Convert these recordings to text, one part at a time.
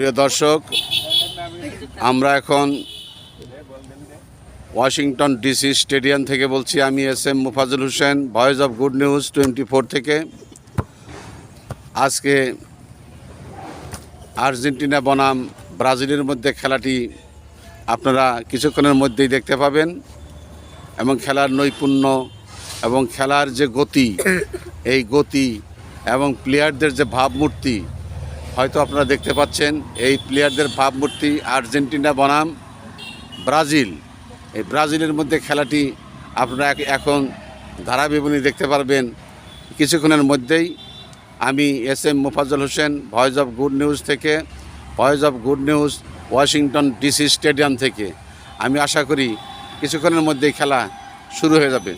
প্রিয় দর্শক, আমরা এখন ওয়াশিংটন ডিসি স্টেডিয়াম থেকে বলছি, আমি S M Mufazzal Hossain, voice of good news twenty four থেকে। আজকে আর্জেন্টিনা বনাম ব্রাজিলের মধ্যে খেলাটি আপনারা কিছুক্ষণের মধ্যেই দেখতে পাবেন এবং খেলার নৈপুণ্য এবং খেলার যে গতি, এই গতি এবং প্লেয়ারদের যে ভাবমূর্তি হয়তো আপনারা দেখতে পাচ্ছেন, এই প্লেয়ারদের ভাবমূর্তি আর্জেন্টিনা বনাম, ব্রাজিল। এই ব্রাজিলের মধ্যে খেলাটি আপনারা এখন ধারাবিবনী দেখতে পারবেন। কিছুক্ষণের মধ্যেই আমি S M Mofazzal Hossain, voice of good news থেকে, voice of good news Washington DC stadium থেকে। আমি আশা করি কিছুক্ষণের মধ্যেই খেলা শুরু হয়ে যাবে।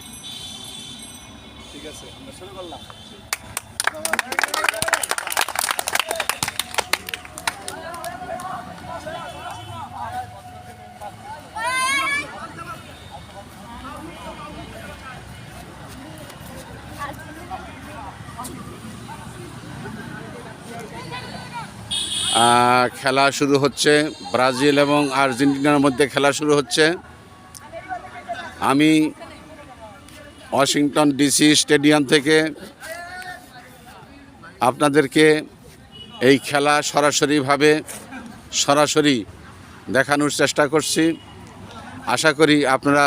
খেলা শুরু হচ্ছে। ব্রাজিল এবং আর্জেন্টিনার মধ্যে খেলা শুরু হচ্ছে। আমি ওয়াশিংটন ডিসি স্টেডিয়াম থেকে আপনাদেরকে এই খেলা সরাসরিভাবে সরাসরি দেখানোর চেষ্টা করছি। আশা করি আপনারা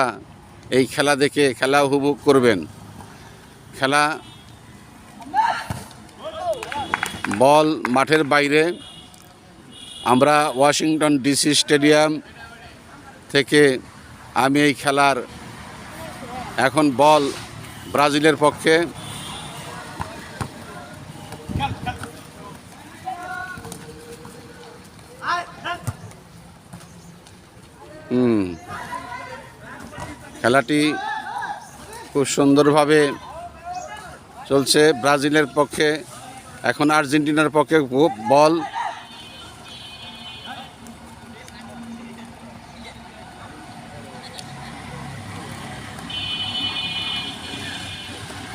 এই খেলা দেখে, খেলা উপভোগ করবেন। খেলা বল মাঠের বাইরে আমরা ওয়াশিংটন ডিসি স্টেডিয়াম থেকে আমি এই খেলার এখন বল ব্রাজিলের পক্ষে। খেলাটি খুব সুন্দরভাবে চলছে। ব্রাজিলের পক্ষে, এখন আর্জেন্টিনার পক্ষে ব-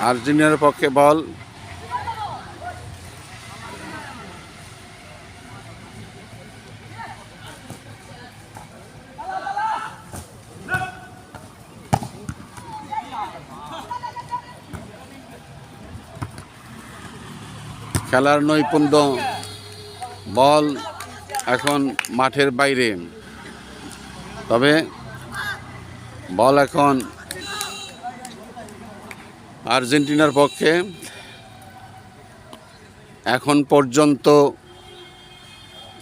আর্জেন্টিনার পক্ষে বল খেলার নৈপুণ্য বল এখন মাঠের বাইরে। তবে বল এখন আর্জেন্টিনার পক্ষে এখন পর্যন্ত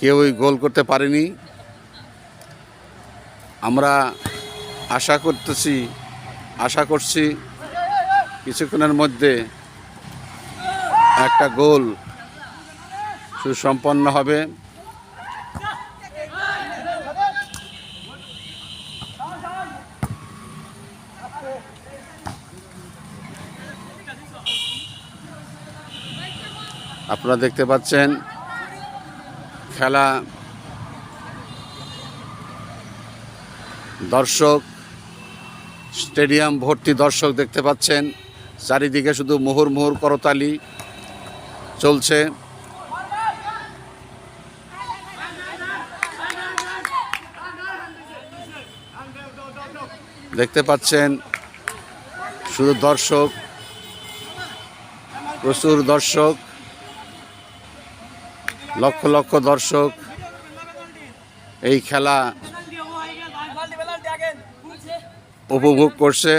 কেউই গোল করতে পারেনি। আমরা আশা করতেছি, আশা করছি কিছুক্ষণের মধ্যে একটা গোল সুসম্পন্ন হবে। আপনারা দেখতে পাচ্ছেন খেলা দর্শক, স্টেডিয়াম ভর্তি দর্শক দেখতে পাচ্ছেন। চারিদিকে শুধু মুহুর মুহুর করতালি চলছে। দেখতে পাচ্ছেন শুধু দর্শক, প্রচুর দর্শক। লক্ষ লক্ষ দর্শক এই খেলা উপভোগ করছে।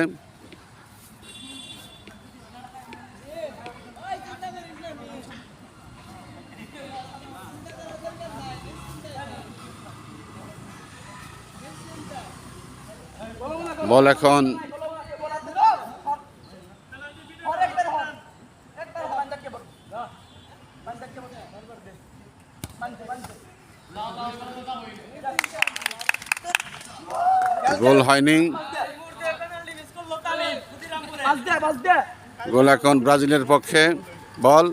বল এখন গোল হয়নি। গোল এখন ব্রাজিলের পক্ষে। বল।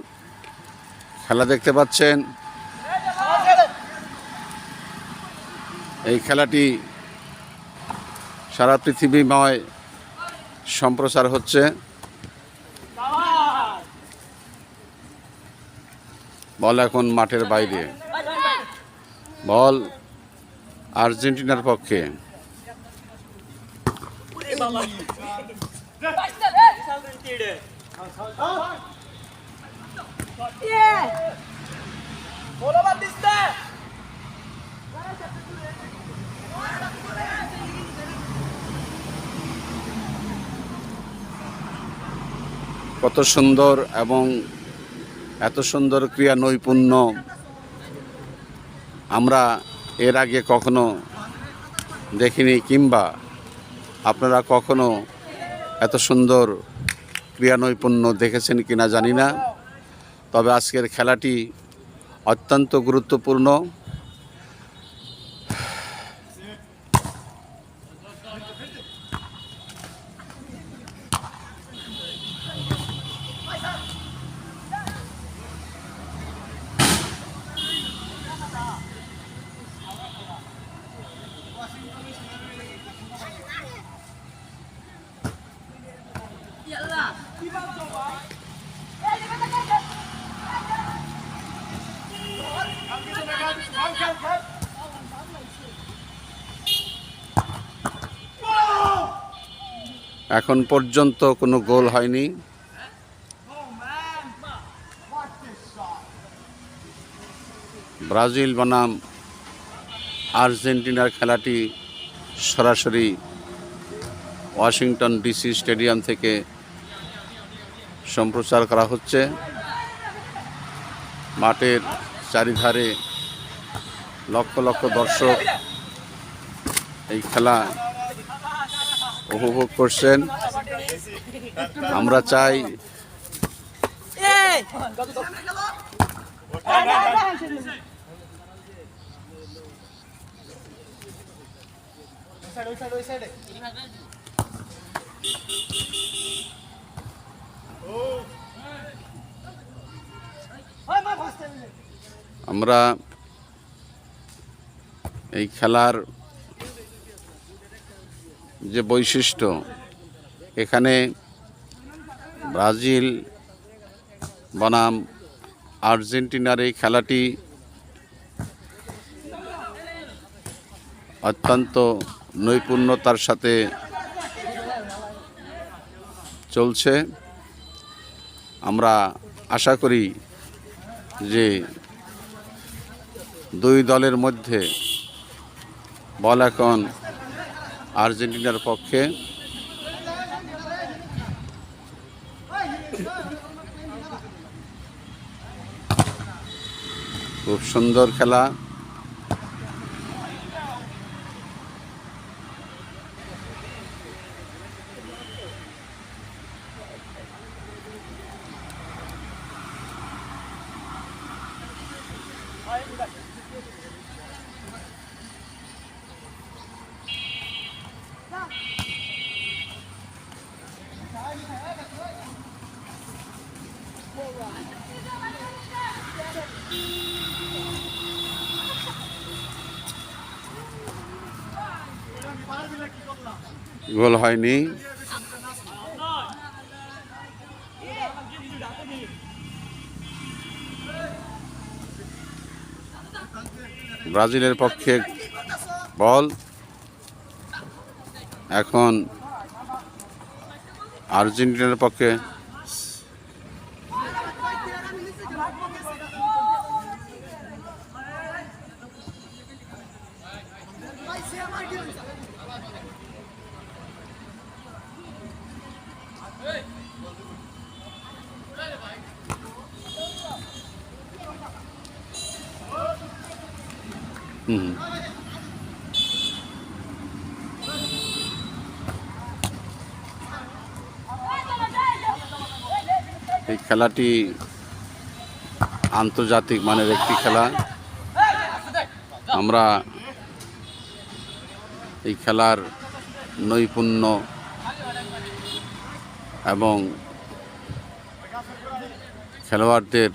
খেলা দেখতে পাচ্ছেন। এই খেলাটি সারা পৃথিবীময় সম্প্রচার হচ্ছে। বল এখন মাঠের বাইরে। বল আর্জেন্টিনার পক্ষে। কত সুন্দর এবং এত সুন্দর ক্রিয়া নৈপুণ্য। আমরা এর আগে কখনো দেখিনি কিংবা আপনারা কখনো এত সুন্দর ক্রিয়া নৈপুণ্য দেখেছেন কি না জানি না। তবে আজকের খেলাটি অত্যন্ত গুরুত্বপূর্ণ। এখন পর্যন্ত কোনো গোল হয়নি। ব্রাজিল বনাম আর্জেন্টিনার খেলাটি সরাসরি ওয়াশিংটন ডিসি স্টেডিয়াম থেকে সম্প্রচার করা হচ্ছে। মাঠের চারিধারে লক্ষ লক্ষ দর্শক এই খেলা উপভোগ করছেন। আমরা চাই আমরা এই খেলার যে বৈশিষ্ট্য, এখানে ব্রাজিল, বনাম, আর্জেন্টিনার এই খেলাটি অত্যন্ত নৈপুণ্যতার সাথে চলছে। আমরা আশা করি যে দুই দলের মধ্যে বল এখন আর্জেন্টিনার পক্ষে। খুব সুন্দর খেলা। গোল হয়নি। ব্রাজিলের পক্ষে বল। এখন আর্জেন্টিনার পক্ষে হুম এই খেলাটি আন্তর্জাতিক মানের একটি খেলা। আমরা এই খেলার নৈপুণ্য এবং খেলোয়াড়দের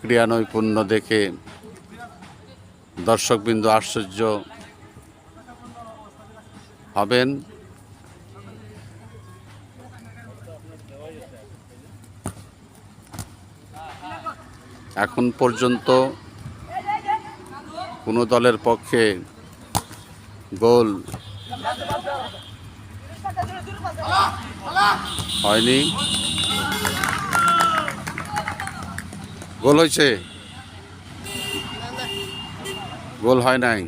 ক্রিয়া নৈপুণ্য দেখে দর্শকবৃন্দ আশ্চর্য হবেন। এখন পর্যন্ত কোনো দলের পক্ষে গোল হয়নি। গোল হয়েছে। গোল হয় নাই।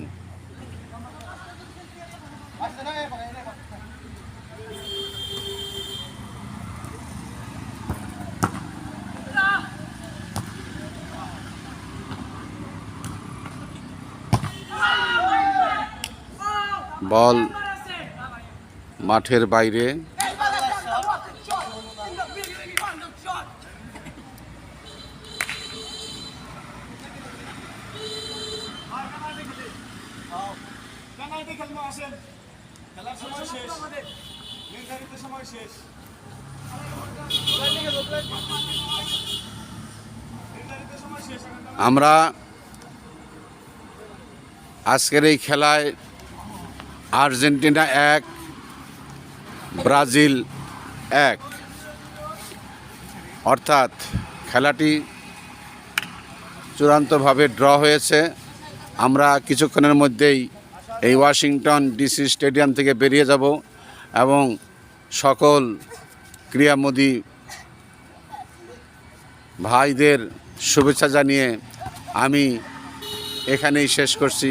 বল মাঠের বাইরে। আমরা আজকের এই খেলায় আর্জেন্টিনা এক, ব্রাজিল এক। অর্থাৎ খেলাটি চূড়ান্তভাবে ড্র হয়েছে। আমরা কিছুক্ষণের মধ্যেই এই ওয়াশিংটন ডিসি স্টেডিয়াম থেকে বেরিয়ে যাব এবং সকল ক্রীড়ামোদী ভাইদের শুভেচ্ছা জানিয়ে আমি এখানেই শেষ করছি।